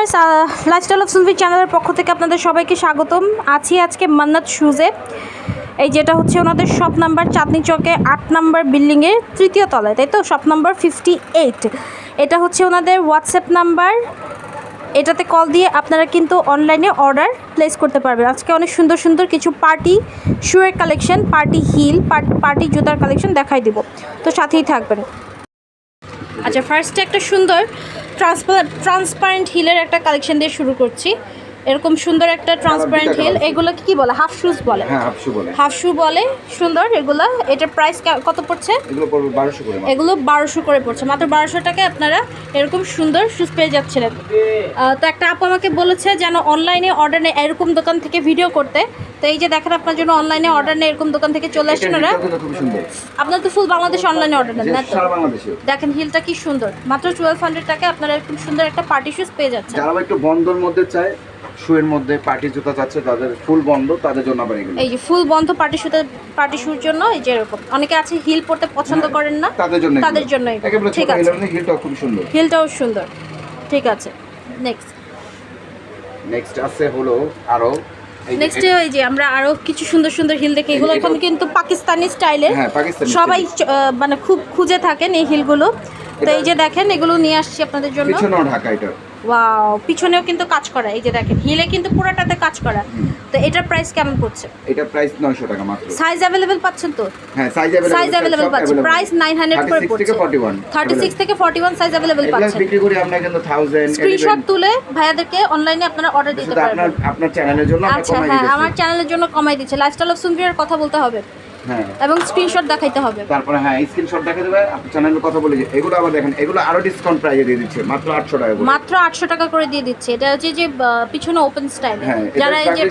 Viewers lifestyle of সুলভি চ্যানেলের পক্ষ থেকে আপনাদের সবাইকে স্বাগতম। আছি আজকে মান্নাত শুজে এই যেটা হচ্ছে ওনাদের শপ নাম্বার চাঁদনি চকে আট নাম্বার বিল্ডিংয়ের তৃতীয় তলায়, তাই তো? শপ নাম্বার ফিফটি এইট এটা হচ্ছে ওনাদের হোয়াটসঅ্যাপ নাম্বার এটাতে কল দিয়ে আপনারা কিন্তু অনলাইনে অর্ডার প্লেস করতে পারবেন। আজকে অনেক সুন্দর সুন্দর কিছু পার্টি শুয়ের কালেকশন পার্টি হিল পার্টি জুতার কালেকশন দেখাই দিব। তো সাথেই থাকবেন। আচ্ছা ফার্স্টে একটা সুন্দর ট্রান্সপারেন্ট হিলের একটা কালেকশন দিয়ে শুরু করছি। এরকম সুন্দর একটা ট্রান্সপারেন্ট হিল এগুলো কি বলে? হাফ শুজ বলে। হ্যাঁ হাফশু বলে। হাফ শু বলে সুন্দর। এগুলো এটার প্রাইস কত পড়ছে? এগুলো পড়বে বারোশো করে এগুলো বারোশো করে পড়ছে। মাত্র বারোশো টাকায় আপনারা এরকম সুন্দর শুজ পেয়ে যাচ্ছিলেন। তো একটা আপু আমাকে বলেছে যেন অনলাইনে অর্ডার নেই এরকম দোকান থেকে ভিডিও করতে। তো এই যে দেখেন আপনার জন্য অনলাইনে অর্ডার নেই এরকম দোকান থেকে চলে আসছেন ওরা। আপনার তো ফুল বাংলাদেশ অনলাইনে অর্ডার নেন। না দেখেন হিলটা কি সুন্দর। মাত্র টুয়েলভ হান্ড্রেড টাকায় আপনারা এরকম সুন্দর একটা পার্টি শুজ পেয়ে যাচ্ছেন। যারা একটু বন্ধর মধ্যে চায় শুয়ের মধ্যে পার্টি জুতা চাচ্ছে তাদের ফুল বন্ধ তাদের জন্য আবার এগুলো। এই যে ফুল বন্ধ পার্টি শুতে পার্টি শুর জন্য এই যে এরকম। অনেকে আছে হিল পরতে পছন্দ করেন না তাদের জন্য তাদের জন্য ঠিক আছে। হিলটাও খুব সুন্দর। হিলটাও সুন্দর। ঠিক আছে। নেক্সট নেক্সট আছে হলো আরও নেক্সট এই যে আমরা আরও কিছু সুন্দর সুন্দর হিল দেখি। এগুলো এখন কিন্তু পাকিস্তানি স্টাইলে। হ্যাঁ পাকিস্তানি সবাই মানে খুব খুঁজে থাকেন এই হিলগুলো। তো এই যে দেখেন এগুলো নিয়ে আসছি আপনাদের জন্য। ঢাকা এটা। ওয়াও পিছনেও কিন্তু কাজ করা এই যে দেখেন হিলে কিন্তু পুরোটাতে কাজ করা তো এটার প্রাইস কেমন পড়ছে এটা প্রাইস 900 টাকা মাত্র সাইজ অ্যাভেলেবেল পাচ্ছেন তো হ্যাঁ সাইজ अवेलेबल সাইজ অ্যাভেলেবেল পাচ্ছেন প্রাইস নাইন হান্ড্রেড করে পড়ছে থেকে 41 থার্টি সিক্স থেকে ফর্টি ওয়ান সাইজ অ্যাভেলেবেল এগুলো পাচ্ছেন বিক্রি করি আমরা কিন্তু 1000 স্ক্রিনশট তুলে ভাইয়াদেরকে অনলাইনে আপনারা অর্ডার দিতে শুধু আপনার পারবেন আপনার চ্যানেলের জন্য আমরা আচ্ছা কমাই হ্যাঁ দিতেছি আমার চ্যানেলের জন্য কমাই দিচ্ছে লাইফস্টাইল অফ সুন্দরের কথা বলতে হবে হ্যাঁ এবং স্ক্রিনশট দেখাইতে হবে। তারপরে হ্যাঁ স্ক্রিনশট দেখে দেবে আপনার চ্যানেলের কথা বলে যে এগুলো আবার দেখেন এগুলো আরও ডিসকাউন্ট প্রাইসে দিয়ে দিচ্ছে মাত্র 800 টাকা করে। মাত্র আটশো টাকা করে দিয়ে দিচ্ছে। এটা হচ্ছে যে পিছনে ওপেন স্টাইল হ্যাঁ যারা এই যে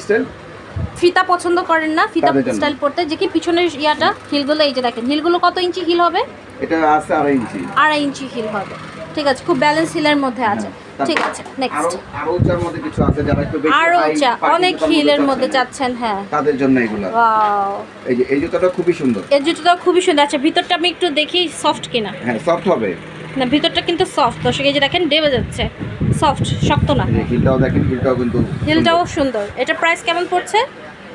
ফিতা পছন্দ করেন না ফিতা স্টাইল পড়তে যে কি পিছনের ইয়াটা হিলগুলো এই যে দেখেন হিলগুলো কত ইঞ্চি হিল হবে? এটা আছে আড়াই ইঞ্চি। আড়াই ইঞ্চি হিল হবে। ঠিক আছে খুব ব্যালেন্স হিলের মধ্যে আছে। ঠিক আছে নেক্সট আরও উচ্চার মধ্যে কিছু আছে যারা একটু বেশি চা অনেক হিলের মধ্যে চাচ্ছেন হ্যাঁ। তাদের জন্য এগুলো ওয়াও এই যে এই জুতাটা খুবই সুন্দর। এর জুতোটা খুবই সুন্দর। আচ্ছা ভিতরটা আমি একটু দেখি সফট কিনা? হ্যাঁ সফট হবে। না ভিতরটা কিন্তু সফট দর্শক এই যে দেখেন ডেবে যাচ্ছে। সফট শক্ত না। হিলটাও দেখেন হিলটাও কিন্তু হিলটাও সুন্দর। এটা প্রাইস কেমন পড়ছে?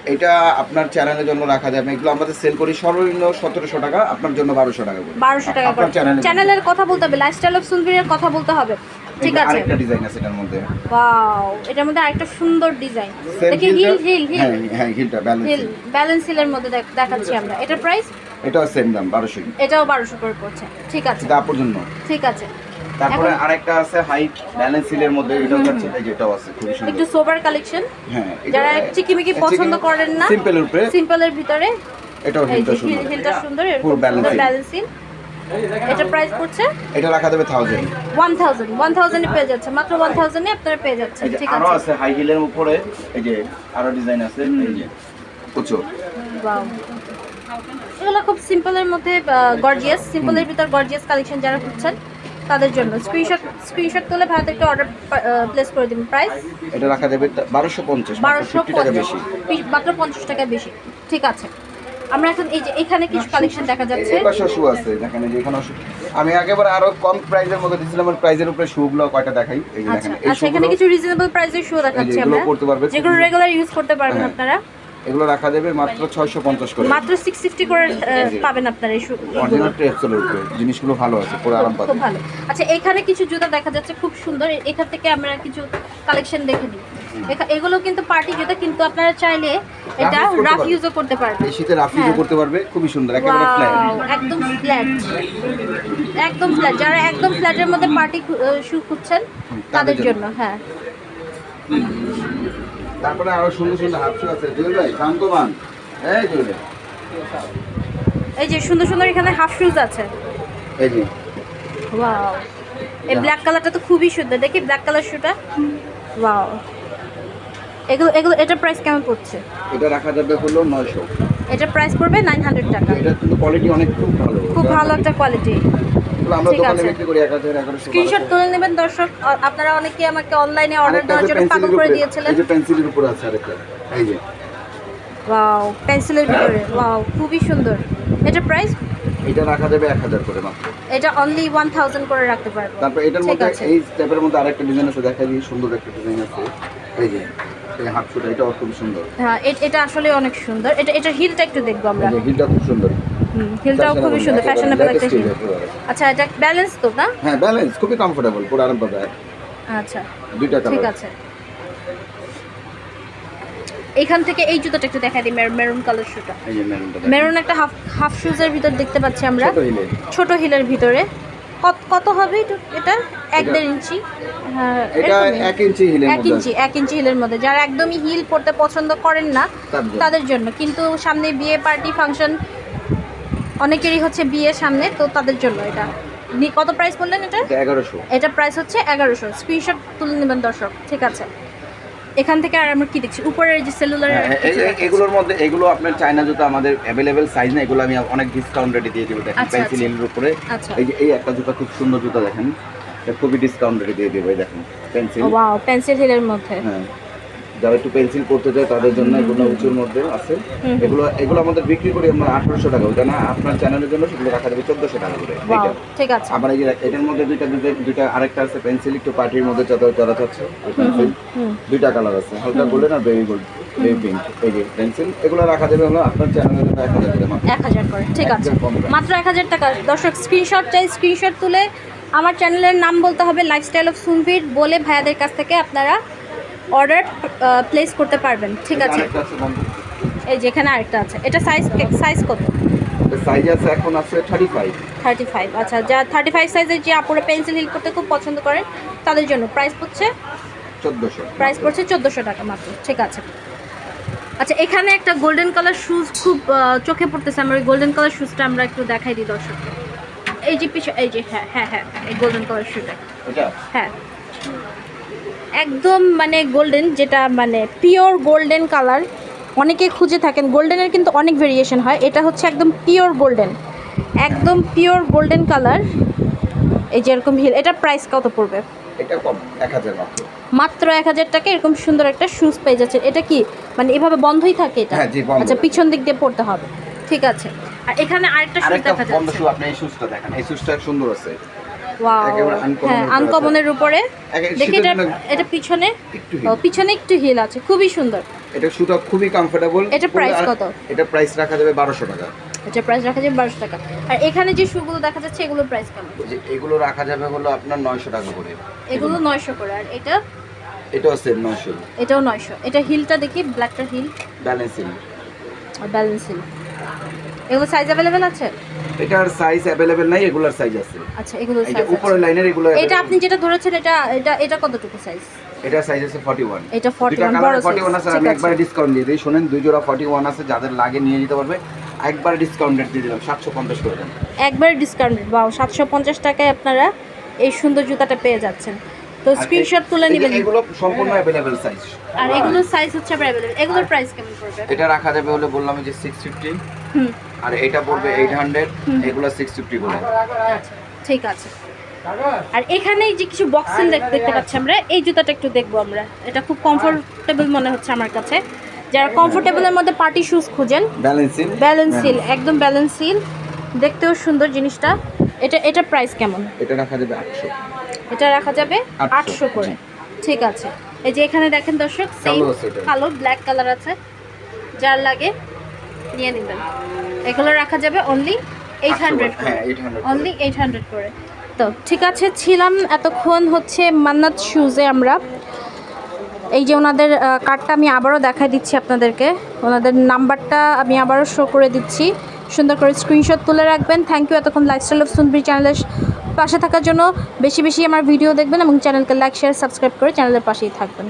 এটা আপনার চ্যানেলের জন্য রাখা যাবে এগুলো আমাদের সেল করি সর্বনিম্ন সতেরোশো টাকা আপনার জন্য বারোশো টাকা করে। বারোশো টাকা করে। চ্যানেলের কথা বলতে হবে লাইফস্টাইল অফ সুন্দরের কথা বলতে হবে। ঠিক আছে। আরেকটা ডিজাইন আছে এটার মধ্যে। ওয়াও এটার মধ্যে আরেকটা সুন্দর ডিজাইন দেখি হিল হিল হিল হ্যাঁ হিলটা ব্যালেন্স হিল ব্যালেন্স হিলের মধ্যে দেখ- দেখাচ্ছি আমরা। এটার প্রাইস এটাও সেম দাম বারোশো। এটাও বারোশো করে পড়ছে। ঠিক আছে। এটা জন্য। ঠিক আছে। তারপরে আরেকটা আছে হাই ব্যালেন্স হিলের মধ্যে এটাও যাচ্ছে এই যে আছে খুবই সুন্দর। একটু সোবার কালেকশন হ্যাঁ যারা চিকিমিকি পছন্দ করেন না সিম্পলের উপরে। সিম্পলের ভিতরে। এটাও হিলটা সুন্দর। হিলটা সুন্দর পুরো heel। ব্যালেন্স হিল এটা প্রাইস পড়ছে? এটা রাখা দেবে থাউজেন্ড ওয়ান থাউজেন্ড ওয়ান থাউজেন্ডে পেয়ে যাচ্ছে মাত্র ওয়ান থাউজেন্ডে আপনারা পেয়ে যাচ্ছেন ঠিক আরও আছে আছে হাই হিলের উপরে এই যে আরও ডিজাইন আছে এই যে উঁচু। Wow. এগুলো খুব সিম্পলের মধ্যে গর্জিয়াস সিম্পলের ভিতর গর্জিয়াস কালেকশন যারা খুঁজছেন তাদের জন্য। স্ক্রিনশট স্ক্রিনশট তুলে ভারতেরকে অর্ডার প্লেস করে দিন প্রাইস এটা রাখা দেবে বারোশো পঞ্চাশ বারোশো টাকা বেশি। মাত্র পঞ্চাশ টাকা বেশি। ঠিক আছে। আমরা এখন এই যে এখানে কিছু কালেকশন দেখা যাচ্ছে। এই পাশে শু আছে দেখেন যে এখানে শু আমি একেবারে আরও কম প্রাইজের মধ্যে দিয়েছিলাম আমার প্রাইসের উপরে শুগুলো কয়টা দেখাই? এই যে আচ্ছা দেখেন আচ্ছা এখানে কিছু রিজনেবল প্রাইজের শু দেখাচ্ছি আমরা। পারবে। যেগুলো রেগুলার ইউজ করতে পারবেন হ্যাঁ। আপনারা। এগুলো রাখা দেবে মাত্র ছয়শো পঞ্চাশ করে। মাত্র সিক্স ফিফটি করে পাবেন আপনারা এই অরিজিনাল ট্রেপসেলের উপরে জিনিসগুলো ভালো আছে পরে আরাম পাবে খুব ভালো। আচ্ছা এখানে কিছু জুতা দেখা যাচ্ছে খুব সুন্দর। এখান থেকে আমরা কিছু কালেকশন দেখে নিই। এগুলো কিন্তু পার্টি জুতা কিন্তু আপনারা চাইলে এটা রাফ ইউজও করতে পারবেন শীতে রাফ ইউজও হ্যাঁ। করতে পারবে খুবই সুন্দর একেবারে ফ্ল্যাট একদম ফ্ল্যাট একদম ফ্ল্যাট যারা একদম ফ্ল্যাটের মধ্যে পার্টি শু খুঁজছেন তাদের। জন্য। হ্যাঁ। তারপরে আরও সুন্দর সুন্দর হাফসু আছে। জুয়েল ভাই শান্তবান এই জুয়েল এই যে সুন্দর সুন্দর এখানে হাফ শুজ আছে। এই যে। ওয়াও এই ব্ল্যাক কালারটা তো খুবই সুন্দর। দেখি ব্ল্যাক কালার শুটা ওয়াও এগুলো এগুলো এটার প্রাইস কেমন পড়ছে? এটা রাখা যাবে হলো নয়শো। এটার প্রাইস পড়বে নাইন হান্ড্রেড টাকা। এটা কিন্তু কোয়ালিটি অনেক খুব ভালো। খুব ভালো একটা কোয়ালিটি ঠিক দোকানে আছে। স্ক্রিনশট তুলে নেবেন দর্শক। আপনারা অনেকে আমাকে অনলাইনে অর্ডার দেওয়ার জন্য পাগল করে দিয়েছিলেন। এই যে পেন্সিলের উপরে আছে আরেকটা এই যে। ওয়াও পেন্সিলের ভিতরে। ওয়াও খুবই সুন্দর। এটার প্রাইস এটা রাখা যাবে এক হাজার করে মাত্র। এটা অনলি ওয়ান থাউজেন্ড করে রাখতে পারব। তারপর এটার মধ্যে। এই স্টেপের মধ্যে আরেকটা ডিজাইন আছে দেখা দিই সুন্দর একটা ডিজাইন আছে। এই যে। এই হাফ শুটা খুব সুন্দর। হ্যাঁ এটা আসলে অনেক সুন্দর। এটা এটার হিলটা একটু দেখব আমরা। হিলটা খুব সুন্দর। হিলটাও খুবই সুন্দর। ফ্যাশনেবল একটা হিল। আচ্ছা এটা ব্যালেন্স তো না? হ্যাঁ ব্যালেন্স খুবই কমফোর্টেবল পুরো আরামদায়ক আচ্ছা দুইটা ঠিক আছে। এখান থেকে এই জুতোটা একটু দেখা দিই মেরুন কালার শুটা মেরুন একটা হাফ হাফ শুজের ভিতর দেখতে পাচ্ছি আমরা। ছোট হিলের ভিতরে। কত কত হবে এটা- এক দেড় ইঞ্চি। হ্যাঁ, এটা এক ইঞ্চি হিলের এক ইঞ্চি এক ইঞ্চি হিলের মধ্যে। যারা একদমই হিল পড়তে পছন্দ করেন না তাদের জন্য। কিন্তু সামনে বিয়ে পার্টি ফাংশন অনেকেরই হচ্ছে বিয়ে সামনে তো তাদের জন্য এটা। কত প্রাইস বললেন এটা? এটা এগারোশো। এটা প্রাইস হচ্ছে এগারোশো। স্ক্রিনশট তুলে নেবেন দর্শক ঠিক আছে। এখান থেকে আর আমরা কি দেখছি? উপরের যে সেলুলার হ্যাঁ, এগুলোর মধ্যে এগুলো আপনার চাইনা জুতো আমাদের অ্যাভেলেবেল সাইজ না এগুলো আমি অনেক ডিসকাউন্ট রেটে দিয়ে দেবো। দেখেন আচ্ছা, পেন্সিল এর হিলের উপরে। আচ্ছা। এই যে এই একটা জুতো খুব সুন্দর জুতো দেখেন। এটা খুবই ডিসকাউন্ট রেটে দিয়ে দেবো দেখেন পেন্সিল ওয়াও পেন্সিল হিলের মধ্যে। হ্যাঁ। যারা একটু পেন্সিল করতে চায় তাদের জন্য এগুলো উঁচুর মধ্যে আছে। এগুলো এগুলো আমাদের বিক্রি করি আমরা আঠারোশো টাকা ওইটা না আপনার চ্যানেলের জন্য সেগুলো রাখা যাবে চোদ্দোশো টাকা করে। ঠিক আছে। আবার এই যে এটার মধ্যে দুইটা দুইটা- আরেকটা আছে পেন্সিল একটু পার্টির মধ্যে যারা যারা চাচ্ছে দুইটা কালার আছে হালকা গোল্ডেন আর বেবি গোল্ড পেন্সিল এগুলো রাখা যাবে হলো আপনার চ্যানেলের জন্য এক হাজার করে এক হাজার করে ঠিক আছে। মাত্র এক হাজার টাকা। দর্শক স্ক্রিনশট চাই স্ক্রিনশট তুলে আমার চ্যানেলের নাম বলতে হবে লাইফস্টাইল অফ সুনভির বলে ভাইয়াদের কাছ থেকে আপনারা অর্ডার প্লেস করতে পারবেন। ঠিক আছে। এই যে এখানে আরেকটা আছে। এটা সাইজ সাইজ কত? সাইজ আছে এখন আছে থার্টি ফাইভ থার্টি ফাইভ আচ্ছা যা থার্টি ফাইভ সাইজের যে আপুরা পেন্সিল হিল করতে খুব পছন্দ করেন তাদের জন্য প্রাইস পড়ছে? চোদ্দোশো। প্রাইস পড়ছে চোদ্দোশো টাকা মাত্র। ঠিক আছে। আচ্ছা এখানে একটা গোল্ডেন কালার শুজ খুব চোখে পড়তেছে। আমার ওই গোল্ডেন কালার শুজটা আমরা একটু দেখাই দিই দর্শককে এই যে পিছনে এই যে হ্যাঁ হ্যাঁ হ্যাঁ এই গোল্ডেন কালার শুটা হ্যাঁ। একদম মানে গোল্ডেন যেটা মানে পিওর গোল্ডেন কালার অনেকে খুঁজে থাকেন গোল্ডেনের কিন্তু অনেক ভেরিয়েশন হয়। এটা হচ্ছে একদম পিওর গোল্ডেন একদম পিওর গোল্ডেন কালার এই যে এরকম হিল এটা প্রাইস কত পড়বে? এটা কম মাত্র। মাত্র এক হাজার টাকা এরকম সুন্দর একটা শুজ পেয়ে যাচ্ছে। এটা কি মানে এভাবে বন্ধই থাকে এটা? হ্যাঁ, জি, বন্ধ। আচ্ছা পিছন দিক দিয়ে পড়তে হবে। ঠিক আছে। আর এখানে আরেকটা শুজ আরেকটা দেখা বন্ধ যাচ্ছে শু আপনি এই শুজটা দেখেন। এই শুজটা সুন্দর আছে। হ্যাঁ উপরে আনকমনের উপরে। দেখি এটা এটা পিছনে? পিছনে একটু হিল আছে খুবই সুন্দর। এটা শুটা খুবই কমফোর্টেবল এটা প্রাইস কত? এটা প্রাইস রাখা যাবে বারোশো টাকা। এটা প্রাইস রাখা যাবে বারোশো টাকা। আর এখানে যে শুগুলো দেখা যাচ্ছে এগুলোর প্রাইস কেমন? এগুলো রাখা যাবে হলো আপনার নয়শো টাকা করে। এগুলো নয়শো করে আর এটা? এটাও সেম নয়শো। এটাও নয়শো। এটা হিলটা দেখি ব্ল্যাকটা হিল ব্যালেন্সিং আর ব্যালেন্স এগুলো সাইজ অ্যাভেলেবেল আছে এটার সাইজ অ্যাভেলেবেল নাই এগুলার সাইজ আছে আচ্ছা এগুলো এই যে সাইজ উপরের লাইনের এগুলো এটা আপনি যেটা ধরেছেন এটা এটা এটা কতটুকু সাইজ এটা সাইজ আছে 41 এটা 41 দুইটা বড় কালার 41 আছে size, আমি ঠিক একবারে আছে। ডিসকাউন্ট দিয়ে দিই শুনেন দুই জোড়া 41 আছে যাদের লাগে নিয়ে যেতে পারবে একবারে ডিসকাউন্ট রেট দিয়ে দিলাম 750 করে দেন একবার ডিসকাউন্ট বাও সাতশো পঞ্চাশ টাকায় আপনারা এই সুন্দর জুতাটা পেয়ে যাচ্ছেন তো আর স্ক্রিনশট এই- তুলে এই যে নেবেন এগুলো সম্পূর্ণ अवेलेबल সাইজ আর এগুলোর সাইজ হচ্ছে আবার অ্যাভেলেবল এগুলোর প্রাইস কেমন পড়বে এটা রাখা যাবে হলে বললাম যে 650 হুম আর এটা পড়বে 800 হুম। এগুলো 650 করে। আচ্ছা ঠিক আছে। আর এখানে এই যে কিছু বক্সিং দেখতে পাচ্ছি আমরা এই জুতাটা একটু দেখব আমরা। এটা খুব কমফোর্টেবল মনে হচ্ছে আমার কাছে। যারা কমফোর্টেবলের মধ্যে পার্টি শুজ খুঁজেন ব্যালেন্সিং ব্যালেন্স সিল একদম ব্যালেন্স সিল দেখতেও সুন্দর জিনিসটা। এটা এটা প্রাইস কেমন? এটা রাখা যাবে 800 এটা রাখা যাবে 800 আটশো করে। ঠিক আছে। এই যে এখানে দেখেন দর্শক সেম। কালো ব্ল্যাক কালার আছে। যার লাগে নিয়ে নেবেন। এগুলো রাখা যাবে only eight hundred 800 only eight hundred করে। তো ঠিক আছে ছিলাম এতক্ষণ হচ্ছে মান্নাত শুজে আমরা। এই যে ওনাদের কার্ডটা আমি আবারও দেখাই দিচ্ছি আপনাদেরকে। ওনাদের নাম্বারটা আমি আবারও শো করে দিচ্ছি। সুন্দর করে স্ক্রিনশট তুলে রাখবেন। থ্যাংক ইউ এতক্ষণ লাইফস্টাইল অফ সুন্দরী চ্যানেলের পাশে থাকার জন্য। বেশি বেশি আমার ভিডিও দেখবেন এবং চ্যানেলকে লাইক শেয়ার সাবস্ক্রাইব করে চ্যানেলের পাশেই থাকবেন।